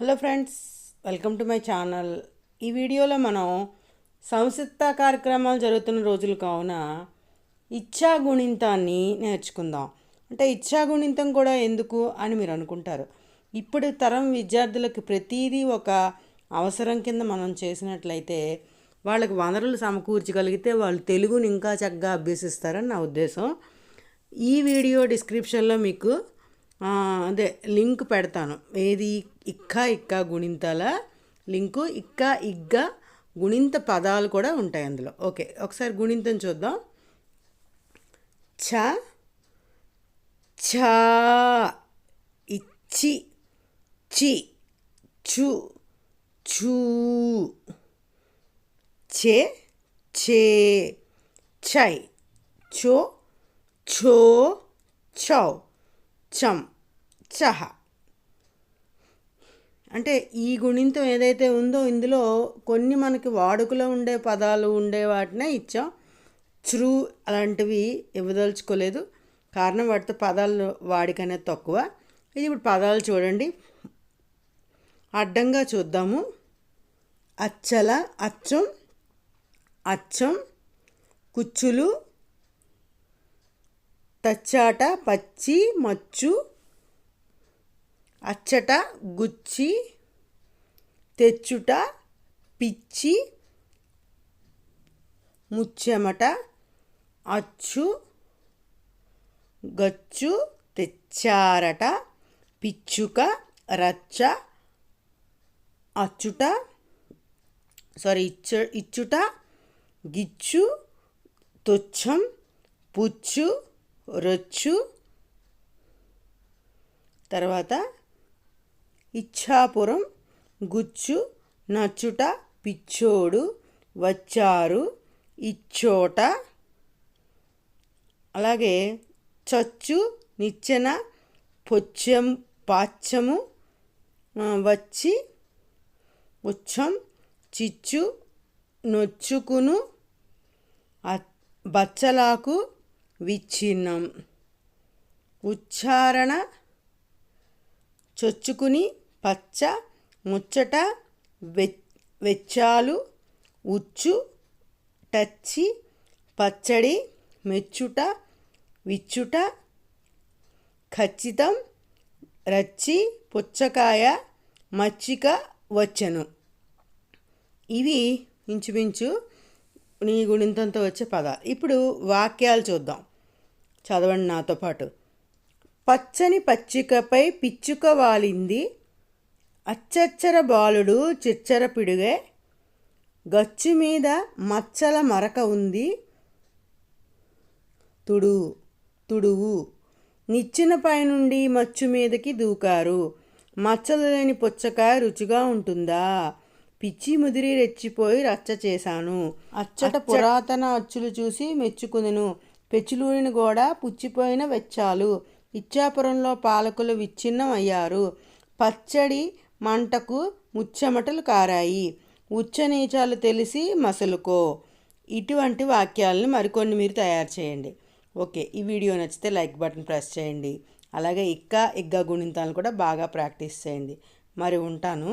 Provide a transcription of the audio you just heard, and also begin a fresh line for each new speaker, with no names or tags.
Hello friends welcome to my channel. ఈ వీడియోలో మనం సంసిద్ధ కార్యక్రమాలు జరుగుతున్న రోజులు కావున ఇచ్చా గుణింతాన్ని నేర్చుకుందాం. అంటే ఇచ్చా గుణింతం కూడా ఎందుకు అని మీరు అనుకుంటారు. ఇప్పుడు తరం విద్యార్థులకు ప్రతిదీ ఒక అవసరం కింద మనం చేసినట్లయితే వాళ్ళకి వనరులు సమకూర్చగలిగితే వాళ్ళు తెలుగుని ఇంకా చక్కగా అభ్యసిస్తారని నా ఉద్దేశం. ఈ వీడియో డిస్క్రిప్షన్లో మీకు అదే లింక్ పెడతాను. ఏది ఇక్క ఇక్క గుణింతాల లింకు ఇక్క ఇగ్గ గుణింత పదాలు కూడా ఉంటాయి అందులో. ఓకే ఒకసారి గుణింతం చూద్దాం. ఛ ఛా ఇచ్చి చి చు చూ చే చే చై చో ఛో ఛౌ చం చహ. అంటే ఈ గుణింతం ఏదైతే ఉందో ఇందులో కొన్ని మనకి వాడుకలో ఉండే పదాలు ఉండే వాటినే ఇచ్చాం. చ్రూ అలాంటివి ఇవ్వదలుచుకోలేదు. కారణం వాటితో పదాలు వాడికనే తక్కువ. ఇది ఇప్పుడు పదాలు చూడండి. అడ్డంగా చూద్దాము. అచ్చల అచ్చం అచ్చం కుచ్చులు తచ్చాట పచ్చి మచ్చు అచ్చట గుచ్చి తెచ్చుట పిచ్చి ముచ్చెమట అచ్చు గచ్చు తెచ్చారట పిచ్చుక రచ్చ అచ్చుట సారీ ఇచ్చు ఇచ్చుట గిచ్చు తుచ్చం పుచ్చు రొచ్చు. తర్వాత ఇచ్ఛాపురం గుచ్చు నచ్చుట పిచ్చోడు వచ్చారు ఇచ్చోట. అలాగే చచ్చు నిచ్చెన పొచ్చం పాచ్యము వచ్చి ఉచ్చం చిచ్చు నొచ్చుకును అ- బచ్చలాకు విచ్ఛిన్నం. ఉచ్చారణ చొచ్చుకుని పచ్చ ముచ్చట వె వెచ్చాలు ఉచ్చు టచ్చి పచ్చడి మెచ్చుట విచ్చుట ఖచ్చితం రచ్చి పుచ్చకాయ మచ్చిక వచ్చను. ఇవి ఇంచుమించు నీ గుణింతంతో వచ్చే పదాలు. ఇప్పుడు వాక్యాలు చూద్దాం. చదవండి నాతో పాటు. పచ్చని పచ్చికపై పిచ్చుక వాలింది అచ్చచ్చర బాలుడు చిచ్చర పిడుగే. గచ్చు మీద మచ్చల మరక ఉంది. తుడువు తుడువు. నిచ్చిన పైనుండి మచ్చు మీదకి దూకారు. మచ్చలు లేని పుచ్చకాయ రుచిగా ఉంటుందా? పిచ్చి ముదిరి రెచ్చిపోయి రచ్చ చేశాను. అచ్చట పురాతన అచ్చులు చూసి మెచ్చుకునెను. పెచ్చులూరిని కూడా పుచ్చిపోయిన వెచ్చాలు. ఇచ్చాపురంలో పాలకులు విచ్ఛిన్నం అయ్యారు పచ్చడి మంటకు ముచ్చెమటలు కారాయి. ఉచ్చనీచాలు తెలిసి మసలుకో. ఇటువంటి వాక్యాలను మరికొన్ని మీరు తయారు చేయండి. ఓకే ఈ వీడియో నచ్చితే లైక్ బటన్ ప్రెస్ చేయండి. అలాగే ఇక్క ఇగ్గ గుణింతాలను కూడా బాగా ప్రాక్టీస్ చేయండి. మరి ఉంటాను.